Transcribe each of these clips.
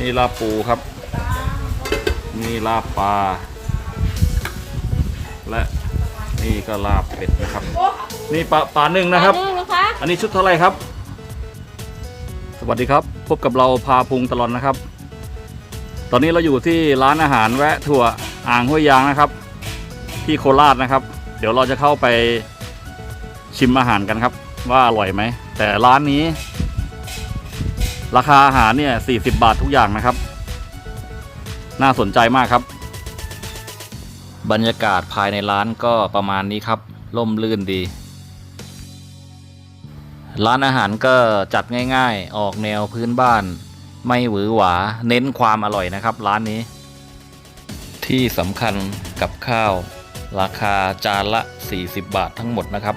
นี่ลาบปูครับ นี่ลาบปลา และนี่ก็ลาบเป็ดนะครับ นี่ปลาปลาหนึ่งนะครับ นึ่งนะคะอันนี้ชุดเท่าไหร่ครับ สวัสดีครับ พบกับเราพาพุงตลอดนะครับ ตอนนี้เราอยู่ที่ร้านอาหารแวะถั่วอ่างห้วยยางนะครับ ที่โคราชนะครับ เดี๋ยวเราจะเข้าไปชิมอาหารกันครับ ว่าอร่อยไหม แต่ร้านนี้ ราคาอาหารเนี่ย40 บาททุกอย่างนะครับ น่าสนใจมากครับ บรรยากาศภายในร้านก็ประมาณนี้ครับ ร่มรื่นดี ร้านอาหารก็จัดง่ายๆ ออกแนวพื้นบ้าน ไม่หวือหวา เน้นความอร่อยนะครับ ร้านนี้ ที่สำคัญกับข้าว ราคาจานละ 40 บาททั้งหมดนะครับ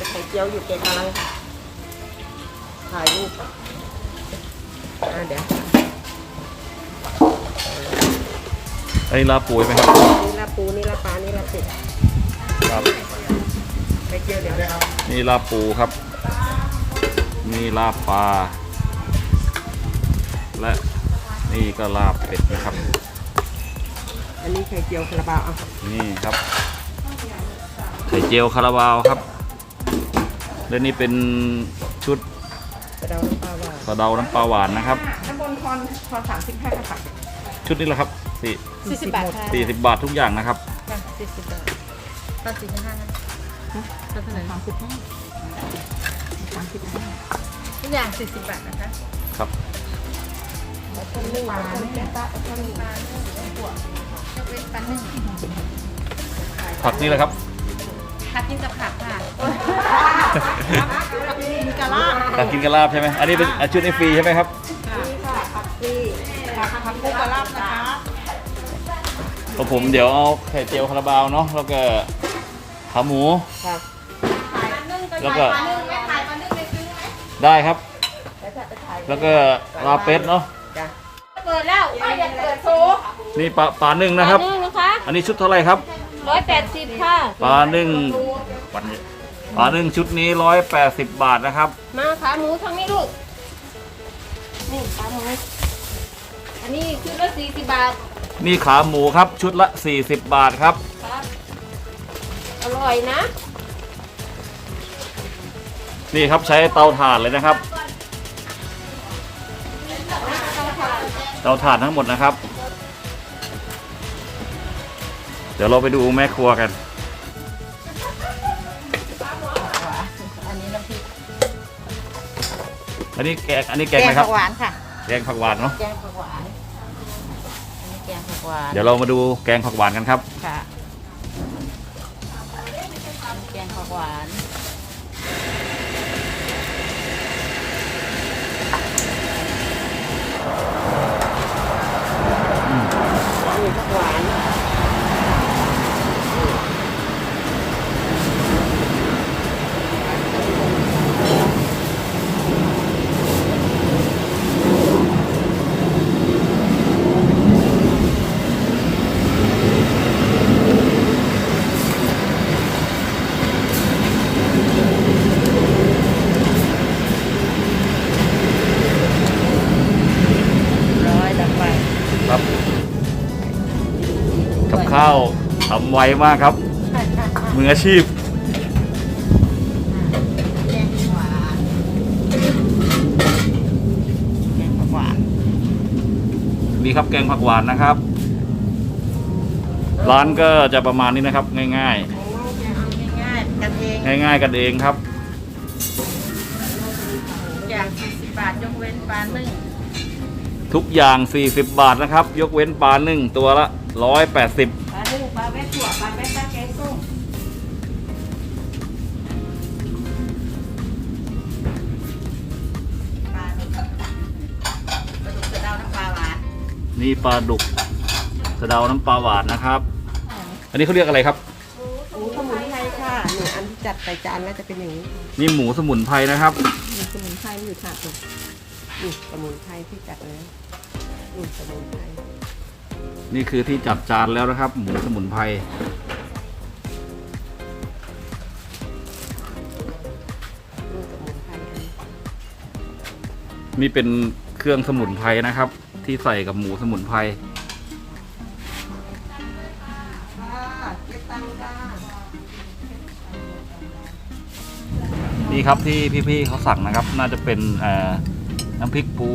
จะต่างจากไข่เจียวอยู่แกกำลังถ่ายรูปอะอะเดี๋ยวอันนี้ลาบปูใช่ไหมครับนี่ลาปูนี่ลาปลานี่ลาเป็ดครับไข่เจียวเดี๋ยวนี่ลาบปูครับ นี่ลาบปลาและนี่ก็ลาบเป็ดนะครับ อันนี้ไข่เจียวคาราบาวอะนี่ครับไข่เจียวคาราบาวครับ และนี่เป็นชุดกระเดาน้ำปลาหวานกระเดาน้ำปลาหวานนะครับน้ำบนคอนคอนสามสิบห้าค่ะชุดนี้แหละครับสี่สี่สิบบาทค่ะสี่สิบบาททุกอย่างนะครับสี่สิบบาทตอนสี่สิบห้าตอนเท่าไหร่สามสิบห้าสามสิบห้าทุกอย่างสี่สิบบาทนะคะ ครับต้มนึ่งปลาเนี่ยต้มนึ่งปลาเนี่ยหัวเป็นปลานึ่งผักนี่แหละครับผักกินกับผักค่ะ ผักกินกะลาผักกินกระลาบใช่ไหมอันนี้เป็นอะชุดนี้ฟรีใช่ไหมครับ นี่ค่ะผักซีผักผักกุ้งกะลาบนะคะของผมเดี๋ยวเอาไข่เจียวคาราบาวเนาะแล้วก็ขาหมู ค่ะแล้วก็ได้ครับ แล้วก็ลาเป็ดเนาะจ้ะเปิดแล้วไม่อยากเปิดโซนี่ปลาปลาหนึ่งนะครับปลานึ่งนะคะอันนี้ชุดเท่าไหร่ครับร้อยแปดสิบค่ะ ปลาหนึ่งวันนี้ ปลาหนึ่งชุดนี้ร้อยแปดสิบบาทนะครับ มาขาหมูทางนี้ลูก นี่ขาหมู อันนี้ชุดละสี่สิบบาท นี่ขาหมูครับชุดละ40บาทครับ ครับ อร่อยนะ นี่ครับใช้เตาถ่านเลยนะครับ เตาถ่านทั้งหมดนะครับ เดี๋ยวเราไปดูแม่ครัวกันอัน อันนี้แกงอันนี้แกงอะไรครับหวานค่ะ แกงผักหวานเนาะ แกงผักหวานอันนี้แกงผักหวานเดี๋ยวเรามาดูแกงผักหวานกันครับ ค่ะอันนี้แกงผักหวานนี่ผักหวาน ร้อยดับไป ครับ กับข้าวทำไวมากครับ มืออาชีพ แกงผักหวานแกงผักหวานนี่ครับแกงผักหวานนะครับ ร้านก็จะประมาณนี้นะครับ ง่ายง่ายๆกันเองๆ ง่าย ๆ กันเองครับ อย่าง40บาทยกเว้นปลานึ่งทุกอย่าง 40 บาทนะครับ ยกเว้นปลานึ่งตัวละ 180 ปลานึ่งปลาแวะถั่วปลาแวะปลาแกงส้มปลาดุกปลาดุกกระเดาน้ำปลาหวานนี่ปลาดุกสะเดาน้ำปลาหวานนะครับ อันนี้เขาเรียกอะไรครับ หมูสมุนไพรค่ะหนึ่งอันที่จัดใส่จานแล้วจะเป็นอย่างนี้นี่หมูสมุนไพรนะครับมีสมุนไพรอยู่ค่ะตรงนี่สมุนไพรที่จัดแล้วนี่สมุนไพร นี่คือที่จัดจานแล้วนะครับ หมูสมุนไพรนี่สมุนไพรอันนี้นี่เป็นเครื่องสมุนไพรนะครับ ที่ใส่กับหมูสมุนไพรนี่ครับที่พี่ๆเขาสั่งนะครับ น่าจะเป็นน้ำพริกปู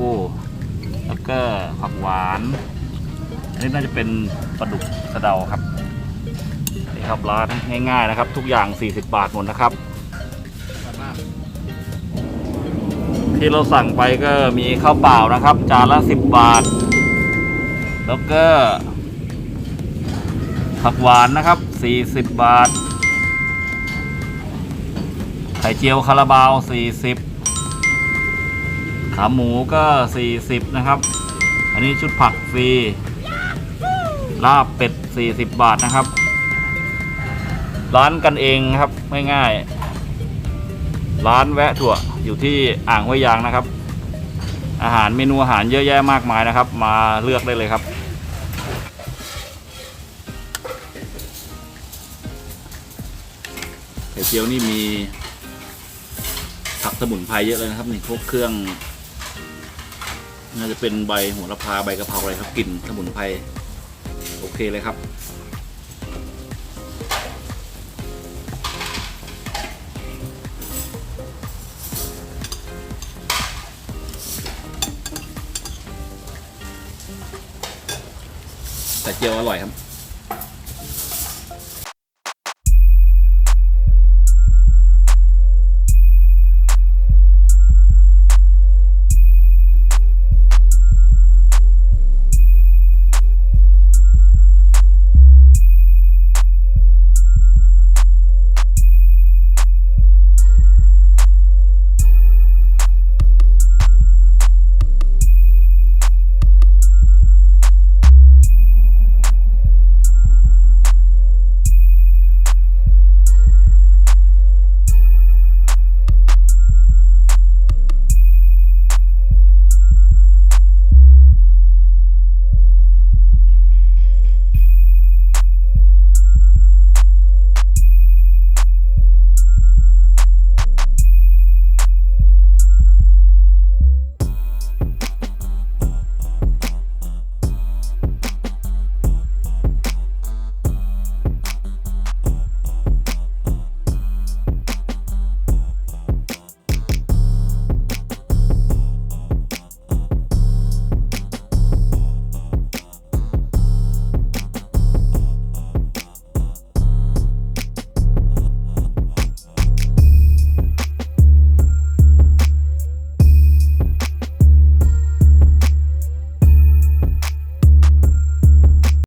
แล้วก็ผักหวาน อันนี้น่าจะเป็นปลาดุกสะเดาครับนี่ครับร้านง่ายๆนะครับ ทุกอย่าง 40 บาทหมดนะครับ ที่เราสั่งไปก็มีข้าวเปล่านะครับ จานละ 10 บาท แล้วก็ ผักหวานนะครับ 40 บาท ไข่เจียวคาราบาว 40ขาหมูก็ 40 นะครับ อันนี้ชุดผักฟรี ลาบเป็ด 40 บาทนะครับ ร้านกันเองครับง่ายๆร้านแวะถั่วอยู่ที่อ่างห้วยยางนะครับ อาหารเมนูอาหารเยอะแยะมากมายนะครับ มาเลือกได้เลยครับ ไข่เจียวนี่มีผักสมุนไพรเยอะเลยนะครับนี่พวกเครื่องน่าจะเป็นใบโหัวละพาใบกะเพราอะไรครับกลิ่นสมุนไพร เคเลยครับ แต่เจียวอร่อยครับ